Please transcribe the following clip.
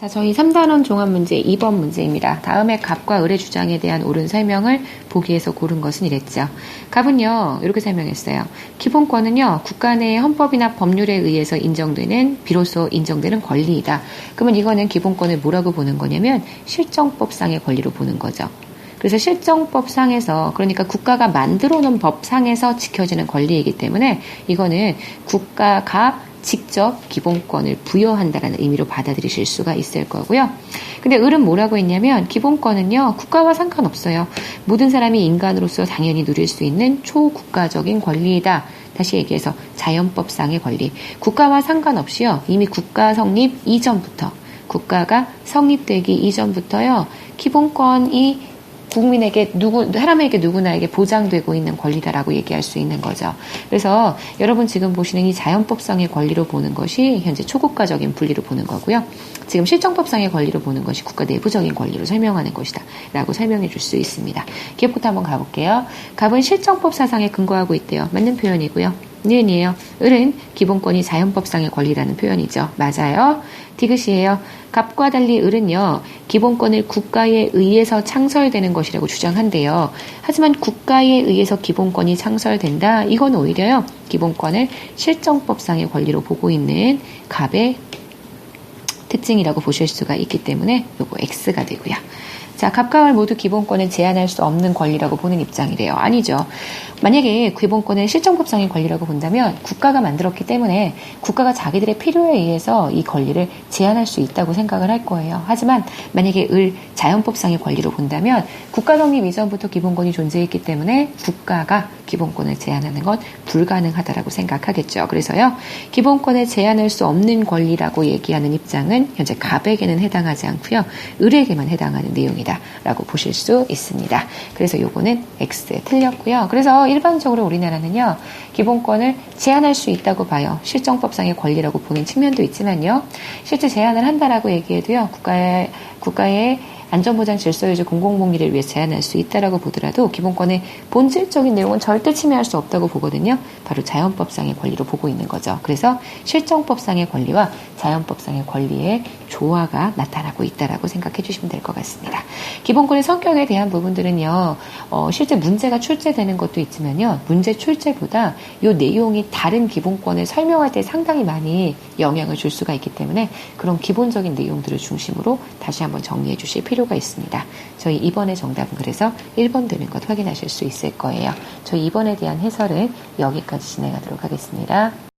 자, 저희 3단원 종합 문제 2번 문제입니다. 다음에 갑과 을의 주장에 대한 옳은 설명을 보기에서 고른 것은 이랬죠. 갑은요, 이렇게 설명했어요. 기본권은요, 국가 내의 헌법이나 법률에 의해서 인정되는, 비로소 인정되는 권리이다. 그러면 이거는 기본권을 뭐라고 보는 거냐면, 실정법상의 권리로 보는 거죠. 그래서 실정법상에서 그러니까 국가가 만들어 놓은 법상에서 지켜지는 권리이기 때문에 이거는 국가가 직접 기본권을 부여한다라는 의미로 받아들이실 수가 있을 거고요. 근데 을은 뭐라고 했냐면 기본권은요 국가와 상관없어요. 모든 사람이 인간으로서 당연히 누릴 수 있는 초국가적인 권리이다. 다시 얘기해서 자연법상의 권리. 국가와 상관없이요 이미 국가 성립 이전부터 국가가 성립되기 이전부터요 기본권이 국민에게 누구 사람에게 누구나에게 보장되고 있는 권리다라고 얘기할 수 있는 거죠. 그래서 여러분 지금 보시는 이 자연법상의 권리로 보는 것이 현재 초국가적인 분리로 보는 거고요. 지금 실정법상의 권리로 보는 것이 국가 내부적인 권리로 설명하는 것이다. 라고 설명해 줄 수 있습니다. 기업부터 한번 가볼게요. 갑은 실정법 사상에 근거하고 있대요. 맞는 표현이고요. 니은이에요. 을은 기본권이 자연법상의 권리라는 표현이죠. 맞아요. 디귿이에요. 갑과 달리 을은요, 기본권을 국가에 의해서 창설되는 것이라고 주장한대요. 하지만 국가에 의해서 기본권이 창설된다? 이건 오히려요, 기본권을 실정법상의 권리로 보고 있는 갑의 특징이라고 보실 수가 있기 때문에 요거 X가 되고요. 자, 갑과 을 모두 기본권을 제한할 수 없는 권리라고 보는 입장이래요. 아니죠. 만약에 기본권을 실정법상의 권리라고 본다면 국가가 만들었기 때문에 국가가 자기들의 필요에 의해서 이 권리를 제한할 수 있다고 생각을 할 거예요. 하지만 만약에 을 자연법상의 권리로 본다면 국가 성립 이전부터 기본권이 존재했기 때문에 국가가 기본권을 제한하는 건 불가능하다라고 생각하겠죠. 그래서요. 기본권을 제한할 수 없는 권리라고 얘기하는 입장은 현재 갑에게는 해당하지 않고요. 을에게만 해당하는 내용이다라고 보실 수 있습니다. 그래서 요거는 X에 틀렸고요. 그래서 일반적으로 우리나라는요, 기본권을 제한할 수 있다고 봐요. 실정법상의 권리라고 보는 측면도 있지만요, 실제 제한을 한다라고 얘기해도요, 국가의, 국가의 안전보장 질서유지 공공복리를 위해 제한할 수 있다라고 보더라도 기본권의 본질적인 내용은 절대 침해할 수 없다고 보거든요. 바로 자연법상의 권리로 보고 있는 거죠. 그래서 실정법상의 권리와 자연법상의 권리의 조화가 나타나고 있다라고 생각해 주시면 될 것 같습니다. 기본권의 성격에 대한 부분들은요, 어, 실제 문제가 출제되는 것도 있지만요, 문제 출제보다 이 내용이 다른 기본권을 설명할 때 상당히 많이 영향을 줄 수가 있기 때문에 그런 기본적인 내용들을 중심으로 다시 한번 정리해 주실 필요 필요가 있습니다. 저희 이번에 정답은 그래서 1번 되는 것 확인하실 수 있을 거예요. 저희 이번에 대한 해설은 여기까지 진행하도록 하겠습니다.